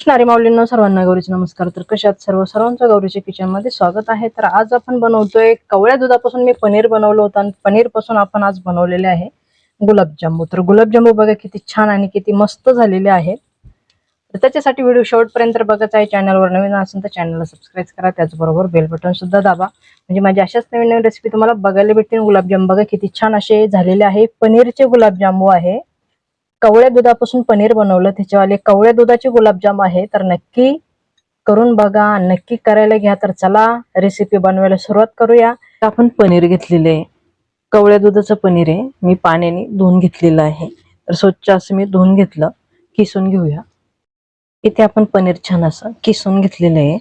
कृष्णारी माऊलींना सर्वांना गौरीचे नमस्कार. तर कशात सर्व? सर्वांचं गौरीच्या किचनमध्ये स्वागत आहे. तर आज आपण बनवतोय कवळ्या दुधापासून मी पनीर बनवलं होतं आणि पनीरपासून आपण आज बनवलेले आहे गुलाबजांबू तर गुलाबजांबू बघा किती छान आणि किती मस्त झालेले आहे तर त्याच्यासाठी व्हिडिओ शेवटपर्यंत बघायचा आहे. चॅनलवर नवीन असेल तर चॅनलला सबस्क्राईब करा. त्याचबरोबर बेल बटन सुद्धा दाबा. म्हणजे माझी अशाच नवीन नवीन रेसिपी तुम्हाला बघायला भेटतील. गुलाबजाम बघा किती छान असे झालेले आहे. पनीरचे गुलाबजांबू आहे. कवळ्या दुधापासून पनीर बनवलं त्याच्यावाले कवळ्या दुधाचे गुलाबजाम आहे तर नक्की करून बघा नक्की करायला घ्या तर चला रेसिपी बनवायला सुरुवात करूया. आपण पनीर घेतलेले आहे. कवळ्या दुधाचं पनीर आहे. मी पाण्याने धुवून घेतलेलं आहे. तर स्वच्छ असं मी धुवून घेतलं किसून घेऊया. इथे आपण पनीर छान असं किसून घेतलेलं आहे.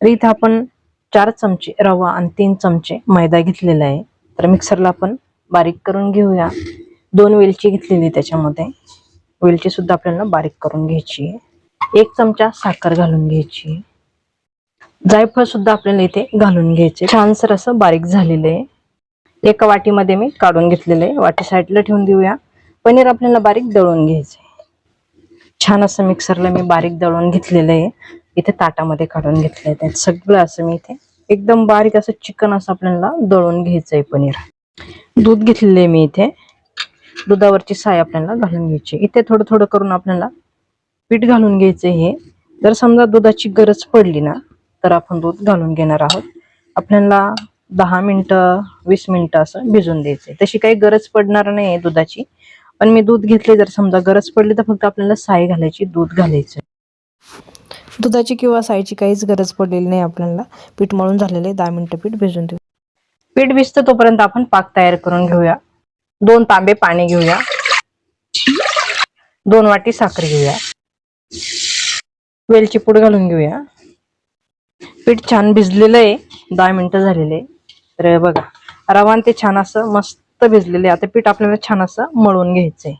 तर इथे आपण चार चमचे रवा आणि तीन चमचे मैदा घेतलेला आहे. तर मिक्सरला आपण बारीक करून घेऊया. दोन वेलची घेतलेली त्याच्यामध्ये. वेलची सुद्धा आपल्याला बारीक करून घ्यायची आहे. एक चमचा साखर घालून घ्यायची जायफळ सुद्धा आपल्याला इथे घालून घ्यायचे. छानसर असं बारीक झालेलं आहे. एका वाटीमध्ये मी काढून घेतलेलं आहे. वाटी साईडला ठेवून देऊया. पनीर आपल्याला बारीक दळून घ्यायचे छान असं मिक्सरला मी बारीक दळून घेतलेलं आहे. इथे ताटामध्ये काढून घेतलंय त्यात सगळं असं मी इथे एकदम बारीक असं चिकन असं आपल्याला दळून घ्यायचंय पनीर. दूध घेतलेलं आहे मी इथे. दुधावरची साय आपल्याला घालून घ्यायची. इथे थोडं थोडं करून आपल्याला पीठ घालून घ्यायचं हे जर समजा दुधाची गरज पडली ना तर आपण दूध घालून घेणार आहोत. आपल्याला दहा मिनिटं वीस मिनिटं असं भिजून द्यायचे तशी काही गरज पडणार नाही दुधाची. पण मी दूध घेतले जर समजा गरज पडली तर फक्त आपल्याला साय घालायची दूध घालायचं दुधाची किंवा सायची काहीच गरज पडलेली नाही आपल्याला. पीठ मळून झालेले दहा मिनिटं पीठ भिजून देऊ पीठ भिजतं तोपर्यंत आपण पाक तयार करून घेऊया. दोन तांबे पाणी घेऊया. दोन वाटी साखर घेऊया. वेलची पूड घालून घेऊया. पीठ छान भिजलेलं आहे. दहा मिनिटं झालेले तर बघा रवान ते छान असं मस्त भिजलेले आता पीठ आपल्याला छान असं मळून घ्यायचंय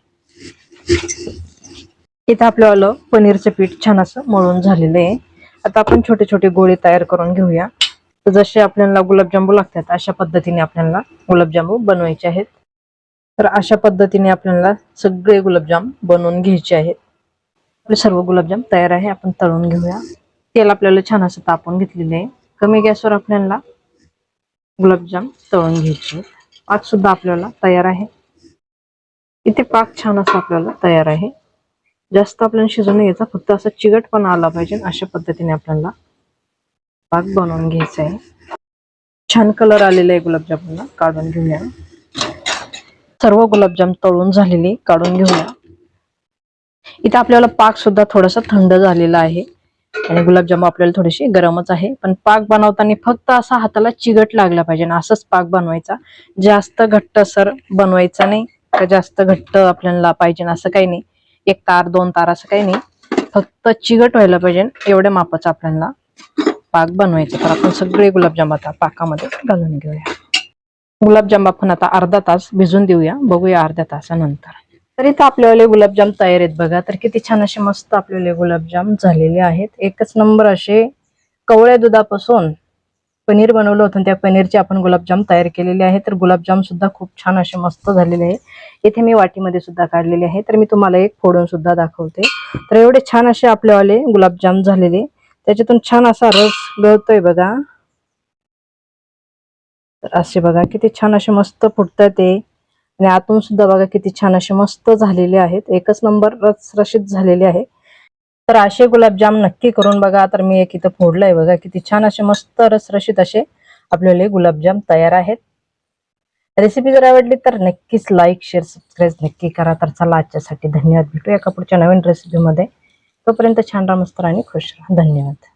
इथं आपल्याला पनीरचं पीठ छान असं मळून झालेलं आहे. आता आपण छोटे छोटे गोळे तयार करून घेऊया. तर जसे आपल्याला गुलाबजांबू लागतात अशा पद्धतीने आपल्याला गुलाबजामू बनवायचे आहेत. तर अशा पद्धतीने आपल्याला सगळे गुलाबजाम बनवून घ्यायचे आहेत. आपले सर्व गुलाबजाम तयार आहे आपण तळून घेऊया. तेल आपल्याला छान असं तापून घेतलेले आहे. कमी गॅसवर आपल्याला गुलाबजाम तळून घ्यायचे पाक सुद्धा आपल्याला तयार आहे. इथे पाक छान असं आपल्याला तयार आहे. जास्त आपल्याला शिजून घ्यायचा फक्त असं चिकटपणा आला पाहिजे अशा पद्धतीने आपल्याला पाक बनवून घ्यायचा आहे. छान कलर आलेला आहे गुलाबजामला काढून घेऊया. सर्व गुलाबजाम तळून झालेले काढून घेऊया. इथे आपल्याला पाक सुद्धा थोडासा थंड झालेला आहे. आणि गुलाबजाम आपल्याला थोडीशी गरमच आहे. पण पाक बनवताना फक्त असा हाताला चिगट लागला पाहिजे ना असंच पाक बनवायचा. जास्त घट्ट सर बनवायचा नाही. का जास्त घट्ट आपल्याला पाहिजे असं काही नाही. एक तार दोन तार असं काही नाही. फक्त चिगट व्हायला पाहिजे. एवढ्या मापाचा आपल्याला पाक बनवायचा. तर आपण सगळे गुलाबजाम आता पाकामध्ये घालून घेऊया. गुलाबजाम आपण आता अर्धा तास भिजून देऊया. बघूया अर्ध्या तासानंतर. तर इथं आपल्यावाले गुलाबजाम तयार आहेत बघा. तर किती छान असे मस्त आपल्याला गुलाबजाम झालेले आहेत. एकच नंबर असे कवळ्या दुधापासून पनीर बनवलं होतं त्या पनीरचे आपण गुलाबजाम तयार केलेले आहे तर गुलाबजाम सुद्धा खूप छान असे मस्त झालेले आहे इथे मी वाटीमध्ये सुद्धा काढलेले आहे तर मी तुम्हाला एक फोडून सुद्धा दाखवते. तर एवढे छान असे आपल्यावाले गुलाबजाम झालेले. त्याच्यातून छान असा रस गळतोय बघा. तर असे बघा किती छान असे मस्त फुटतात ते. आणि आतून सुद्धा बघा किती छान असे मस्त झालेले आहेत. एकच नंबर रसरशीत झालेले आहे. तर असे गुलाबजाम नक्की करून बघा. तर मी एक इथं फोडलंय बघा. किती छान असे मस्त रसरशीत असे आपल्याला गुलाबजाम तयार आहेत. रेसिपी जर आवडली तर नक्कीच लाईक शेअर सबस्क्राईब नक्की करा. तर चला आजच्यासाठी धन्यवाद. भेटूया एका पुढच्या नवीन रेसिपीमध्ये तोपर्यंत छान राहा मस्त आणि खुश राहा. धन्यवाद.